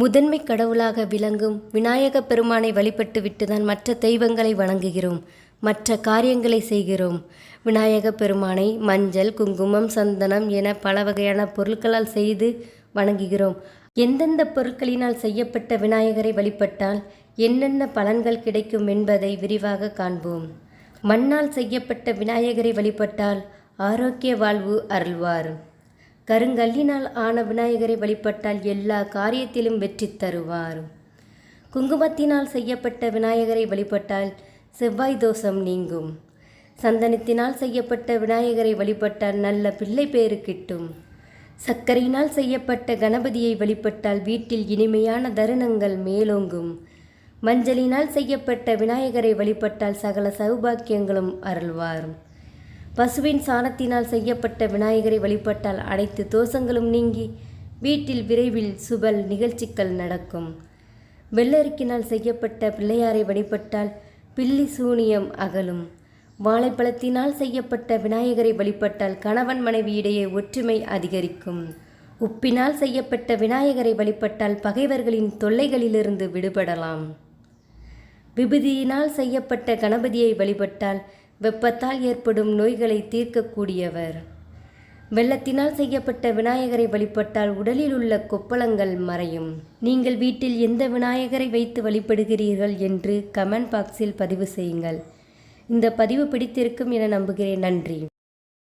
முதன்மை கடவுளாக விளங்கும் விநாயக பெருமானை வழிபட்டு விட்டுதான் மற்ற தெய்வங்களை வணங்குகிறோம் மற்ற காரியங்களை செய்கிறோம். விநாயக பெருமானை மஞ்சள் குங்குமம் சந்தனம் என பல வகையான பொருட்களால் செய்து வணங்குகிறோம். எந்தெந்த பொருட்களினால் செய்யப்பட்ட விநாயகரை வழிபட்டால் என்னென்ன பலன்கள் கிடைக்கும் என்பதை விரிவாக காண்போம். மண்ணால் செய்யப்பட்ட விநாயகரை வழிபட்டால் ஆரோக்கிய வாழ்வு அருள்வார். கருங்கல்லினால் ஆன விநாயகரை வழிபட்டால் எல்லா காரியத்திலும் வெற்றி தருவார் குங்குமத்தினால் செய்யப்பட்ட விநாயகரை வழிபட்டால் செவ்வாய் தோஷம் நீங்கும். சந்தனத்தினால் செய்யப்பட்ட விநாயகரை வழிபட்டால் நல்ல பிள்ளை பேறு கிட்டும். சர்க்கரையினால் செய்யப்பட்ட கணபதியை வழிபட்டால் வீட்டில் இனிமையான தருணங்கள் மேலோங்கும். மஞ்சளினால் செய்யப்பட்ட விநாயகரை வழிபட்டால் சகல சௌபாக்கியங்களும் அருள்வார் பசுவின் சாணத்தினால் செய்யப்பட்ட விநாயகரை வழிபட்டால் அனைத்து தோஷங்களும் நீங்கி வீட்டில் விரைவில் சுபல் நிகழ்ச்சிகள் நடக்கும். வெள்ளரிக்கினால் செய்யப்பட்ட பிள்ளையாரை வழிபட்டால் பில்லி சூனியம் அகலும். வாழைப்பழத்தினால் செய்யப்பட்ட விநாயகரை வழிபட்டால் கணவன் மனைவி இடையே ஒற்றுமை அதிகரிக்கும். உப்பினால் செய்யப்பட்ட விநாயகரை வழிபட்டால் பகைவர்களின் தொல்லைகளிலிருந்து விடுபடலாம். விபூதியினால் செய்யப்பட்ட கணபதியை வழிபட்டால் வெப்பத்தால் ஏற்படும் நோய்களை தீர்க்கக்கூடியவர். வெள்ளத்தினால் செய்யப்பட்ட விநாயகரை வழிபட்டால் உடலில் உள்ள கொப்பளங்கள் மறையும். நீங்கள் வீட்டில் எந்த விநாயகரை வைத்து வழிபடுகிறீர்கள் என்று கமெண்ட் பாக்ஸில் பதிவு செய்யுங்கள். இந்த பதிவு பிடித்திருக்கும் என நம்புகிறேன். நன்றி.